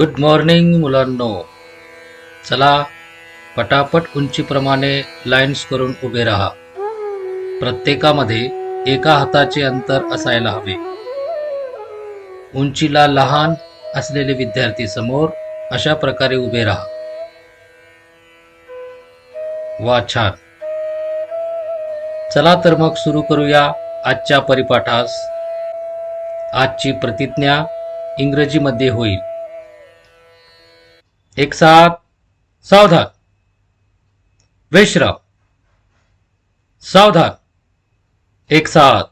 Good morning मुलांनो. चला पटापट उंचीप्रमाणे लाईन्स करून उभे राहा. प्रत्येकामध्ये एका हाताचे अंतर असायला हवे. उंचीला लहान असलेले विद्यार्थी समोर अशा प्रकारे उभे राहा. वा छान. चला तर मग सुरू करूया आजच्या परिपाठास. आजची प्रतिज्ञा इंग्रजीमध्ये होईल. एक साथ सावधान। विश्राम। सावधान। एक साथ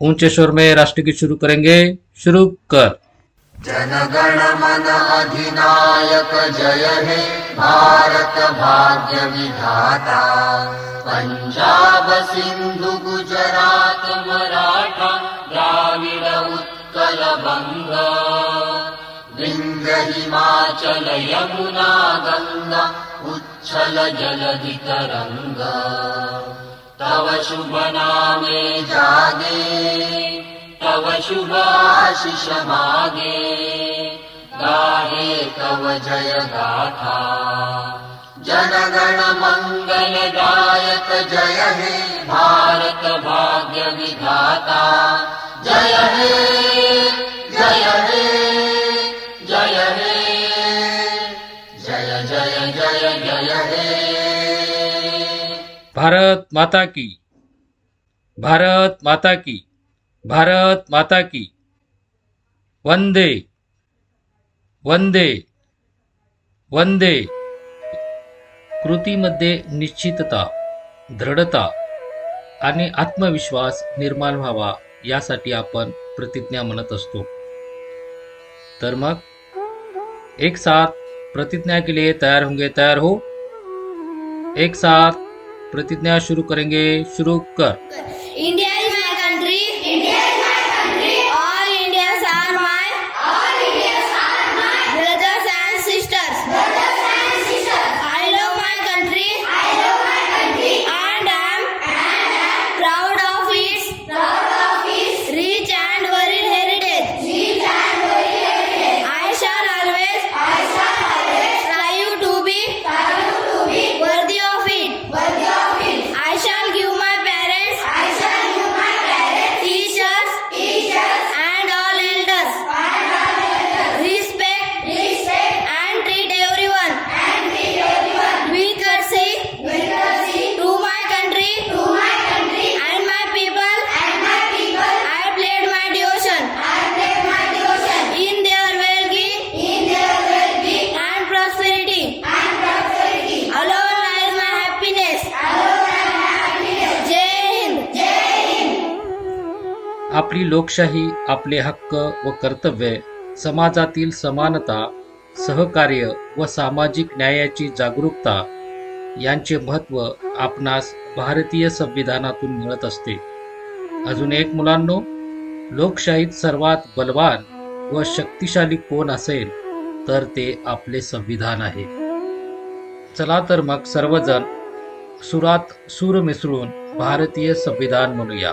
ऊँचे शोर में राष्ट्रगीत शुरू करेंगे। शुरू कर। जनगण मन अधिनायक जय हे भारत भाग्य विधाता। पंजाब सिंधु गुजरात मराठा, द्राविड उत्कल बंग। हिमाचल यमुना गंगा उच्छल जलधि तरंग तव शुभ नामे जागे तव शुभ आशिष मागे गाहे तव जय गाथा जनगण मंगल गायक जय हे भारत भाग्य विधाता जय हे जय भारत माता की। भारत माता की। भारत माता की। वंदे। वंदे। वंदे। कृतीमध्ये निश्चितता दृढता आणि आत्मविश्वास निर्माण व्हावा यासाठी आपण प्रतिज्ञा म्हणत असतो. तर मग? एक साथ प्रतिज्ञा के लिए तैयार होंगे तैयार हो? एक साथ प्रतिज्ञा शुरू करेंगे शुरू कर। इंडिया आपली लोकशाही आपले हक्क व कर्तव्ये समाजातील समानता सहकार्य व सामाजिक न्यायाची जागरूकता यांचे महत्त्व आपणास भारतीय संविधानातून मिळत असते. अजून एक मुलांनो लोकशाहीत सर्वात बलवान व शक्तिशाली कोण असेल तर ते आपले संविधान आहे. चला तर मग सर्वजण सुरात सूर मिसळून भारतीय संविधान म्हणूया.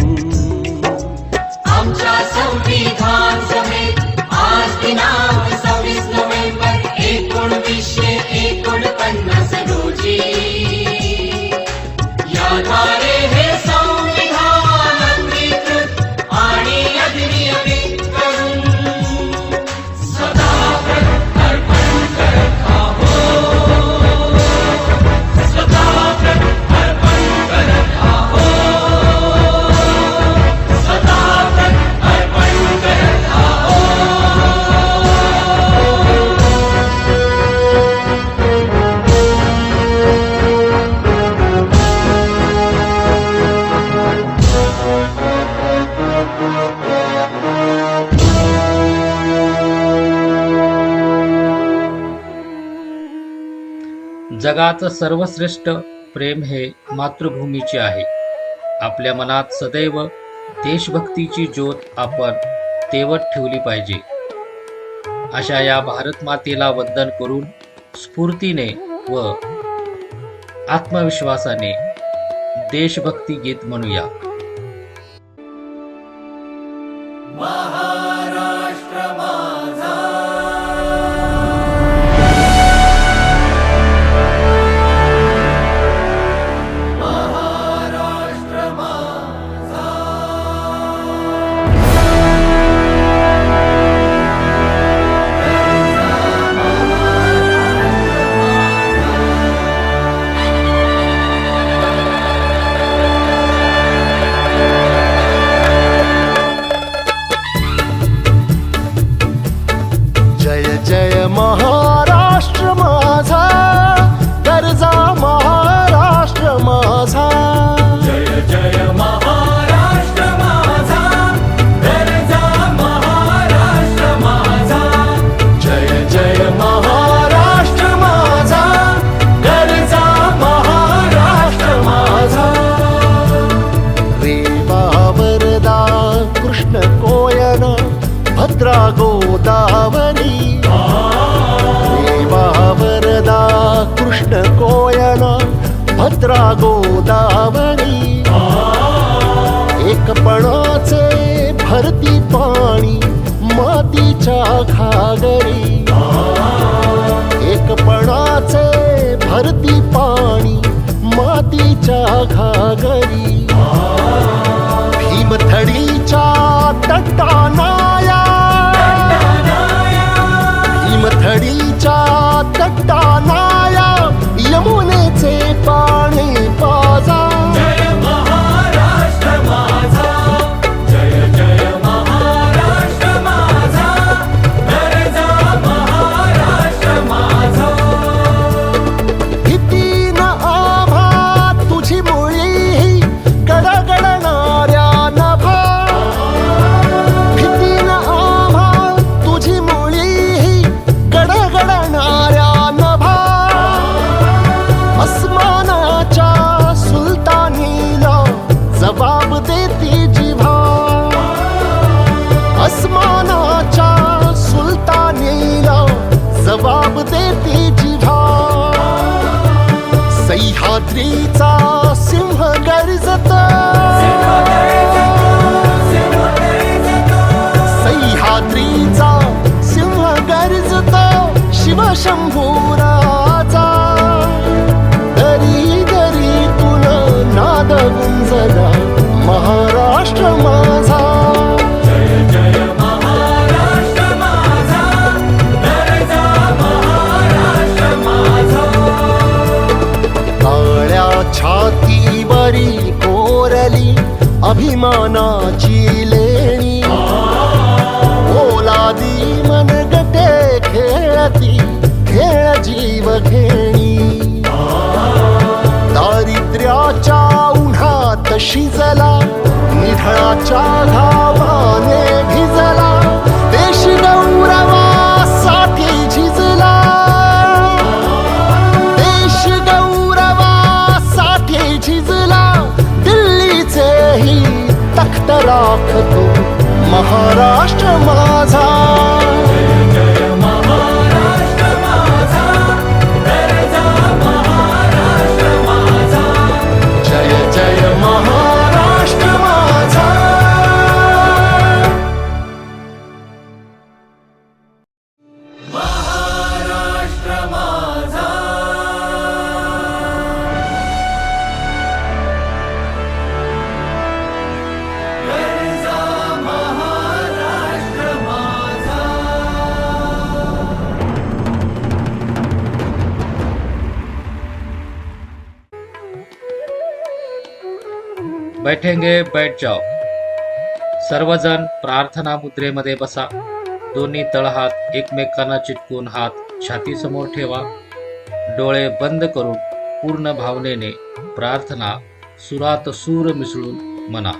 जगाचं सर्वश्रेष्ठ प्रेम हे मातृभूमीचे आहे. आपल्या मनात सदैव देशभक्तीची ज्योत आपण तेवत ठेवली पाहिजे. अशा या भारत मातेला वंदन करून स्फूर्तीने व आत्मविश्वासाने देशभक्ती गीत म्हणूया. दावणी एकपणाचे भरती पाणी मातीच्या घागरी. एकपणाचे भरती पाणी मातीच्या घागरी. भीमथडीच्या तटाना beats बैठेंगे बैठ जाओ। सर्वजण प्रार्थना मुद्रेमध्ये बसा। दोन्ही तळहात एकमेकांना चिटकून हात छातीसमोर ठेवा। डोळे बंद करून पूर्ण भावनेने प्रार्थना सुरात सूर मिसळून म्हणा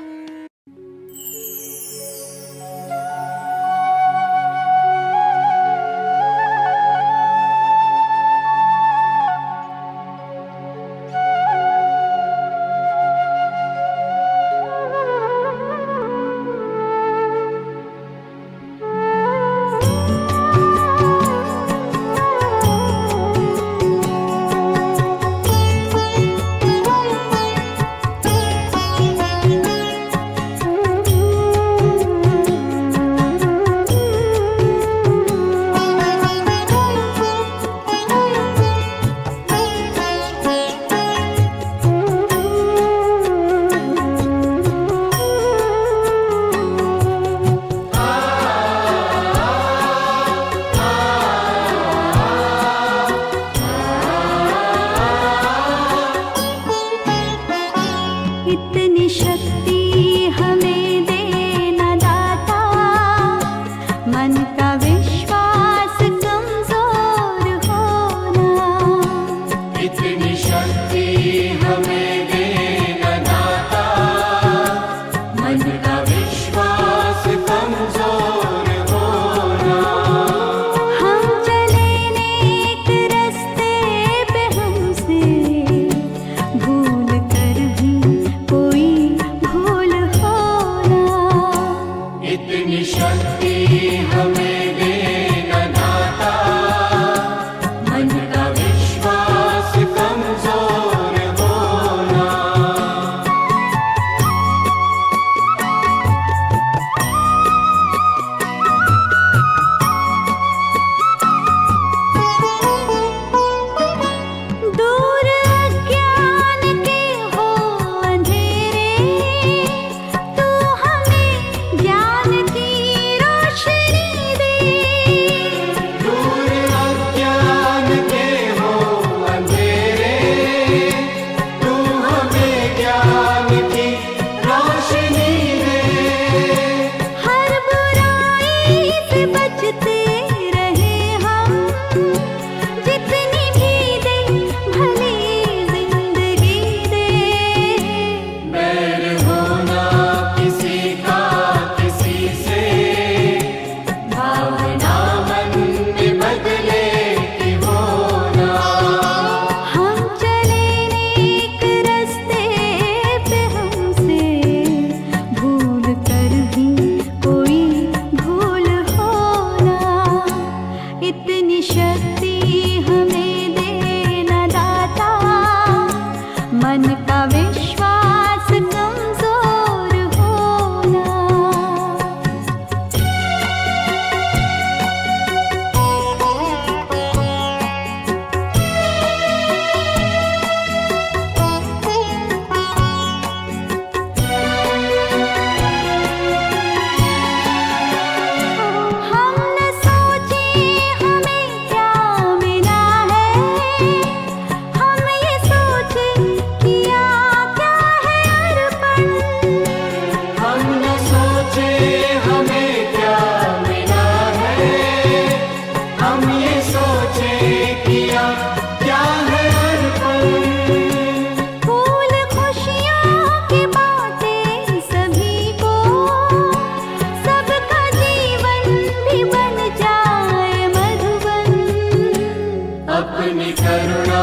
अपनी करुणा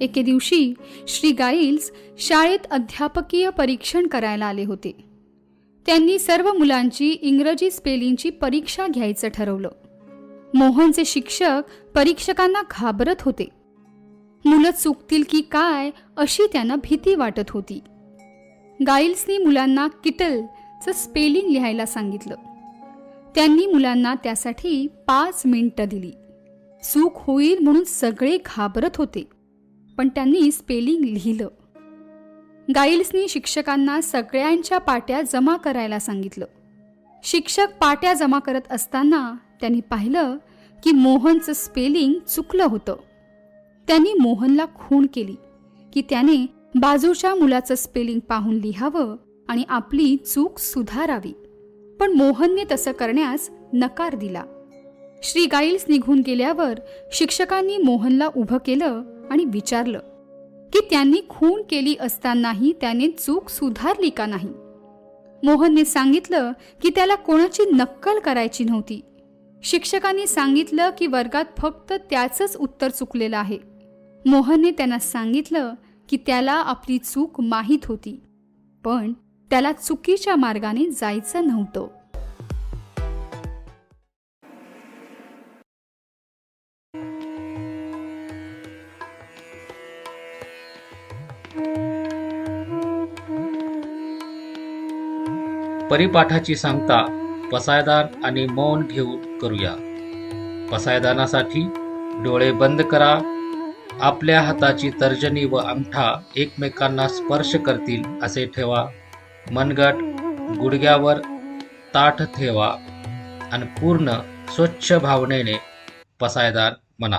एके दिवशी श्री गाईल्स शाळेत अध्यापकीय परीक्षण करायला आले होते. त्यांनी सर्व मुलांची इंग्रजी स्पेलिंगची परीक्षा घ्यायचं ठरवलं. मोहनचे शिक्षक परीक्षकांना घाबरत होते. मुलं चुकतील की काय अशी त्यांना भीती वाटत होती. गाईल्सनी मुलांना किटलचं स्पेलिंग लिहायला सांगितलं. त्यांनी मुलांना त्यासाठी पाच मिनिटं दिली. चूक होईल म्हणून सगळे घाबरत होते. पण त्यांनी स्पेलिंग लिहिलं. गाईल्सनी शिक्षकांना सगळ्यांच्या पाट्या जमा करायला सांगितलं. शिक्षक पाट्या जमा करत असताना त्यांनी पाहिलं की मोहनचं स्पेलिंग चुकलं होतं. त्यांनी मोहनला खूण केली की त्याने बाजूच्या मुलाचं स्पेलिंग पाहून लिहावं आणि आपली चूक सुधारावी. पण मोहनने तसं करण्यास नकार दिला. श्री गाईल्स निघून गेल्यावर शिक्षकांनी मोहनला उभं केलं आणि विचारलं की त्यांनी खून केली असतानाही त्याने चूक सुधारली का नाही? मोहनने सांगितलं की त्याला कोणाची नक्कल करायची नव्हती. शिक्षकांनी सांगितलं की वर्गात फक्त त्याचंच उत्तर चुकलेलं आहे. मोहनने त्यांना सांगितलं की त्याला आपली चूक माहीत होती पण त्याला चुकीच्या मार्गाने जायचं नव्हतं. परिपाठाची सांगता पसायदान आणि मौन घेऊन करूया. पसायदानासाठी डोळे बंद करा. आपल्या हाताची तर्जनी व अंगठा एकमेकांना स्पर्श करतील असे ठेवा. मनगट गुडघ्यावर ताठ ठेवा आणि पूर्ण स्वच्छ भावनेने पसायदान म्हणा.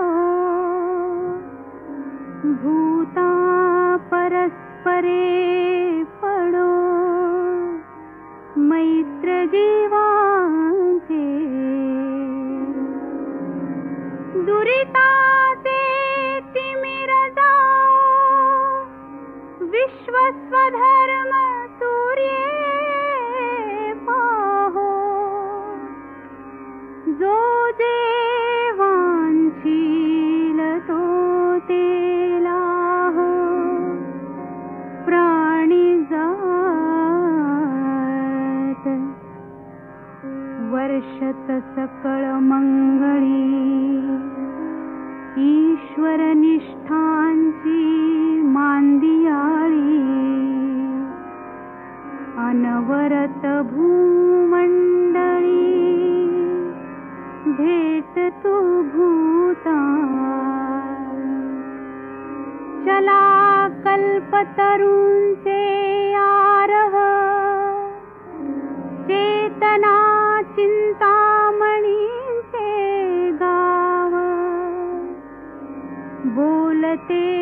परे भूमण्डली भेट तु भूता चला कल्प तरुचे आर चेतना चिन्तामणि गाव। बोलते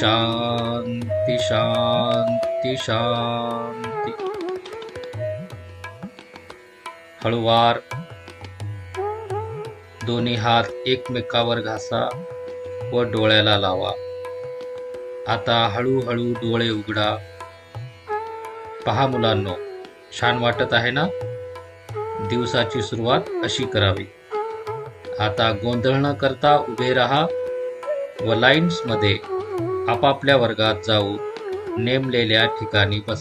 शांती शांती शांती। हळुवार दोन्ही हात एकमेकावर घासा व डोळ्याला लावा. आता हळूहळू डोळे उघडा. पहा मुलांनो छान वाटत आहे ना? दिवसाची सुरुवात अशी करावी. आता गोंधळ न करता उभे राहा व लाईन्समध्ये आपापल्या वर्गात जाऊन नेमलेल्या ठिकाणी बस.